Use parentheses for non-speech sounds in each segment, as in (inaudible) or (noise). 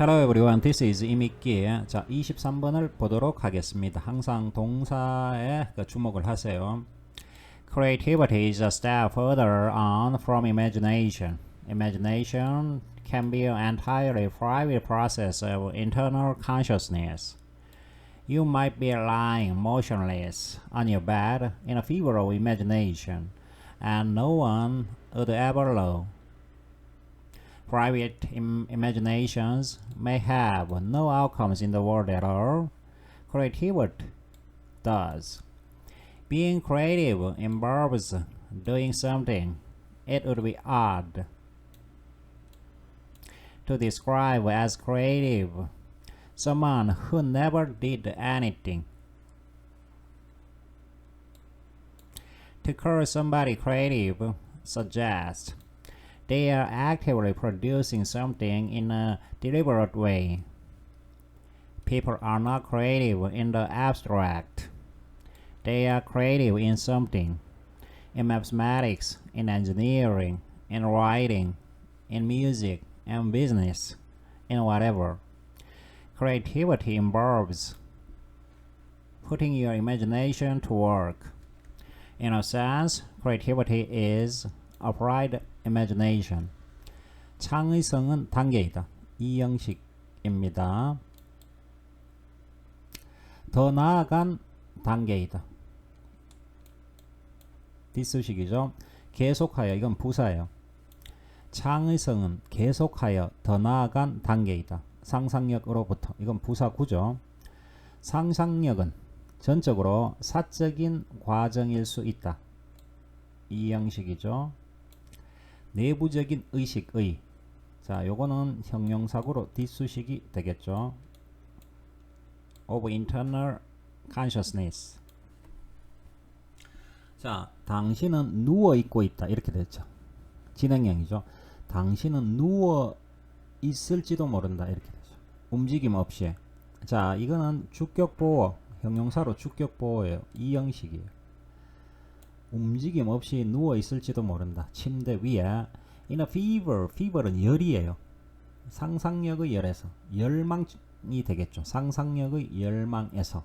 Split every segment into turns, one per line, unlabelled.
Hello everyone, this is 이미끼. 자, 23번을 보도록 하겠습니다. 항상 동사에 그 주목을 하세요. Creativity is a step further on from imagination. Imagination can be an entirely private process of internal consciousness. You might be lying motionless on your bed in a fever of imagination, and no one would ever know. Private Im- imaginations may have no outcomes in the world at all. Creativity does. Being creative involves doing something. It would be odd to describe as creative someone who never did anything. To call somebody creative suggests they are actively producing something in a deliberate way. People are not creative in the abstract. They are creative in something. In mathematics, in engineering, in writing, in music, and business, in whatever. Creativity involves putting your imagination to work. In a sense, creativity is applied imagination. 창의성은 단계이다. 이 형식입니다. 더 나아간 단계이다. 뒷수식이죠. 계속하여 이건 부사예요. 창의성은 계속하여 더 나아간 단계이다. 상상력으로부터 이건 부사구죠. 상상력은 전적으로 사적인 과정일 수 있다. 이 형식이죠. 내부적인 의식의 자 요거는 형용사구로 뒷수식이 되겠죠. of internal consciousness 자 당신은 누워 있고 있다 이렇게 됐죠. 진행형이죠. 당신은 누워 있을지도 모른다 이렇게 되죠. 움직임 없이 자 이거는 주격보호 형용사로 주격보호예요. 이 형식이에요. 움직임 없이 누워 있을지도 모른다. 침대 위에 in a fever, fever는 열이에요. 상상력의 열에서 열망이 되겠죠. 상상력의 열망에서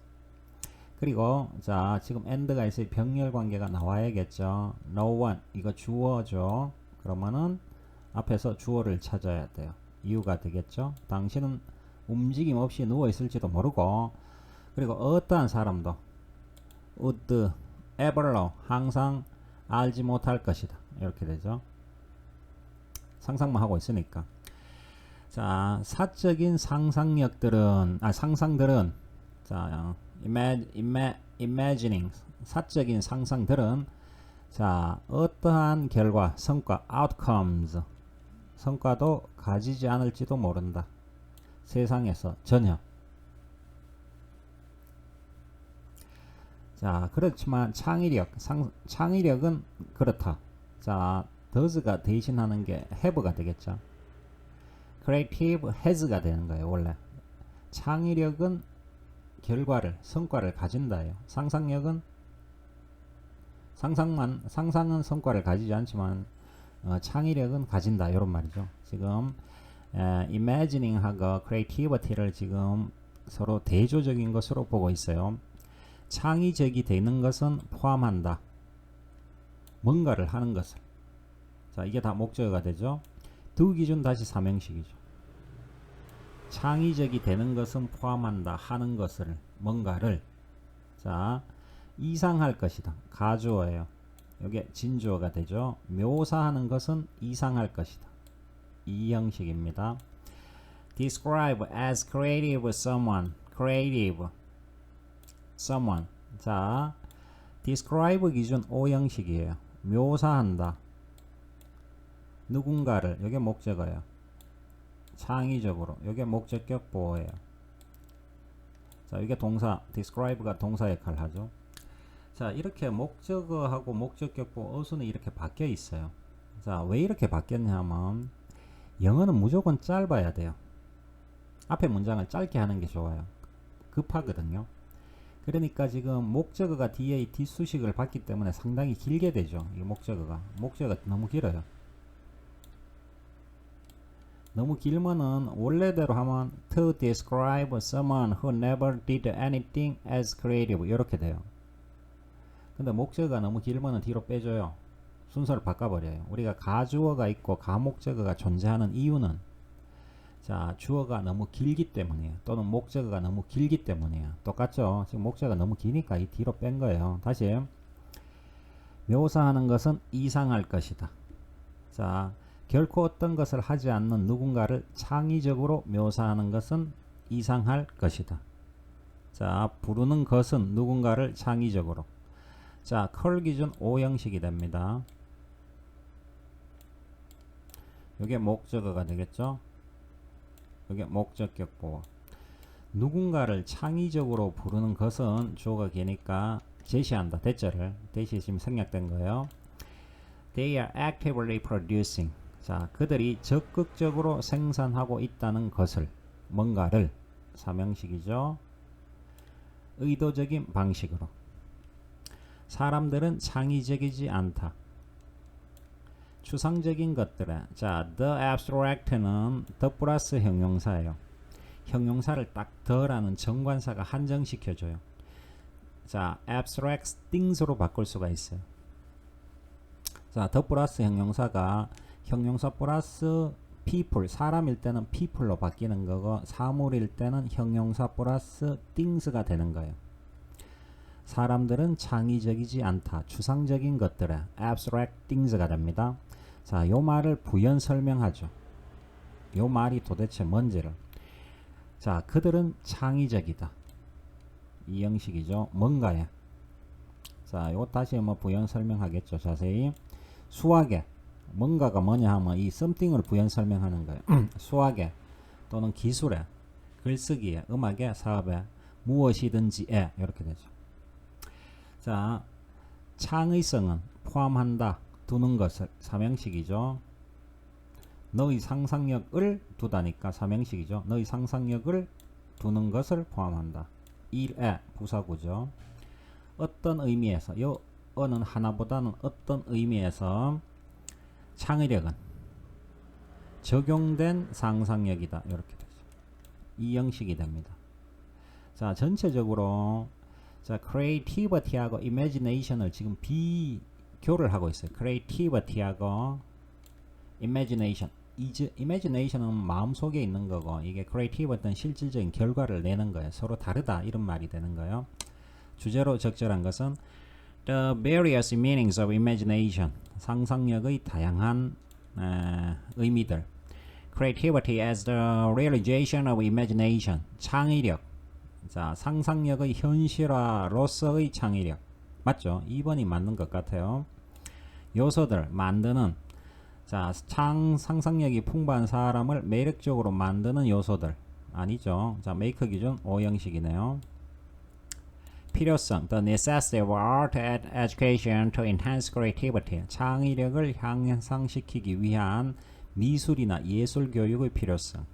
그리고 자 지금 end가 있어요. 병렬 관계가 나와야겠죠. No one 이거 주어죠. 그러면은 앞에서 주어를 찾아야 돼요. 이유가 되겠죠. 당신은 움직임 없이 누워 있을지도 모르고 그리고 어떠한 사람도 would ever로 항상 알지 못할 것이다. 이렇게 되죠. 상상만 하고 있으니까. 자, 사적인 상상력들은 아 상상들은 자, ima, imagining 사적인 상상들은 자, 어떠한 결과, 성과, outcomes 성과도 가지지 않을지도 모른다. 세상에서 전혀 자, 그렇지만 창의력, 상, 창의력은 그렇다. 자, does가 대신하는 게 have가 되겠죠. creative has가 되는 거예요, 원래. 창의력은 결과를, 성과를 가진다예요. 상상력은 상상만, 상상은 성과를 가지지 않지만 어, 창의력은 가진다. 이런 말이죠. 지금 에, imagining하고 creativity를 지금 서로 대조적인 것으로 보고 있어요. 창의적이 되는 것은 포함한다. 뭔가를 하는 것을. 자, 이게 다 목적어가 되죠. 두 기준 다시 삼형식이죠. 창의적이 되는 것은 포함한다. 하는 것을, 뭔가를. 자, 이상할 것이다. 가주어예요. 이게 진주어가 되죠. 묘사하는 것은 이상할 것이다. 이 형식입니다. describe as creative someone. creative someone. 자, describe 기준 O 형식이에요. 묘사한다. 누군가를 이게 목적어예요. 창의적으로 이게 목적격 보호예요. 자, 이게 동사 describe가 동사 역할을 하죠. 자, 이렇게 목적어하고 목적격 보호 어순이 이렇게 바뀌어 있어요. 자, 왜 이렇게 바뀌었냐면 영어는 무조건 짧아야 돼요. 앞에 문장을 짧게 하는 게 좋아요. 급하거든요. 그러니까 지금 목적어가 뒤에 이 뒷수식을 받기 때문에 상당히 길게 되죠. 이 목적어가. 목적어가 너무 길어요. 너무 길면은 원래대로 하면 to describe someone who never did anything as creative 이렇게 돼요. 근데 목적어가 너무 길면은 뒤로 빼줘요. 순서를 바꿔버려요. 우리가 가주어가 있고 가목적어가 존재하는 이유는 자 주어가 너무 길기 때문이에요. 또는 목적어가 너무 길기 때문이에요. 똑같죠? 지금 목적어가 너무 기니까 이 뒤로 뺀 거예요. 다시 묘사하는 것은 이상할 것이다. 자 결코 어떤 것을 하지 않는 누군가를 창의적으로 묘사하는 것은 이상할 것이다. 자, 부르는 것은 누군가를 창의적으로. 자, 컬 기준 5형식이 됩니다. 이게 목적어가 되겠죠? 이게 목적격 보호. 누군가를 창의적으로 부르는 것은 주어가 기니까 제시한다. 대절을. 대시 지금 생략된 거예요. They are actively producing. 자, 그들이 적극적으로 생산하고 있다는 것을 뭔가를 삼형식이죠. 의도적인 방식으로. 사람들은 창의적이지 않다. 추상적인 것들에 자, the abstract는 the 플러스 형용사예요. 형용사를 딱 the라는 정관사가 한정시켜줘요. 자, abstract things로 바꿀 수가 있어요. 자, the 플러스 형용사가 형용사 플러스 people 사람일 때는 people로 바뀌는 거고 사물일 때는 형용사 플러스 things가 되는 거예요. 사람들은 창의적이지 않다. 추상적인 것들에 abstract things가 됩니다. 자, 요 말을 부연 설명하죠. 요 말이 도대체 뭔지를. 자, 그들은 창의적이다. 이 형식이죠. 뭔가에. 자, 요 다시 한번 부연 설명하겠죠. 자세히. 수학에 뭔가가 뭐냐 하면 이 something을 부연 설명하는 거예요. (clears throat) 수학에 또는 기술에 글쓰기에 음악에 사업에 무엇이든지에 이렇게 되죠. 자, 창의성은 포함한다. 두는 것을 삼형식이죠. 너의 상상력을 두다니까 삼형식이죠. 너의 상상력을 두는 것을 포함한다. 일에 부사구죠. 어떤 의미에서 요 어는 하나보다는 어떤 의미에서 창의력은 적용된 상상력이다. 이렇게 되죠. 이 형식이 됩니다. 자, 전체적으로 자, creativity하고 imagination을 지금 비교를 하고 있어요. creativity하고 imagination. 이제 imagination은 마음속에 있는 거고 이게 creativity는 실질적인 결과를 내는 거예요. 서로 다르다 이런 말이 되는 거예요. 주제로 적절한 것은 the various meanings of imagination 상상력의 다양한 에, 의미들 creativity as the realization of imagination 창의력 자 상상력의 현실화로서의 창의력. 맞죠? 2번이 맞는 것 같아요. 요소들 만드는. 자 창 상상력이 풍부한 사람을 매력적으로 만드는 요소들. 아니죠? 자 메이커 기준 5형식이네요. 필요성, the necessity of art and education to enhance creativity, 창의력을 향상시키기 위한 미술이나 예술 교육의 필요성.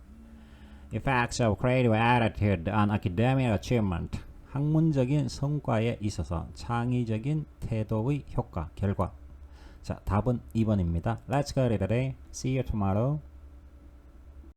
Effects of creative attitude on academic achievement, 학문적인 성과에 있어서 창의적인 태도의 효과, 결과. 자, 답은 2번입니다. Let's go today. See you tomorrow.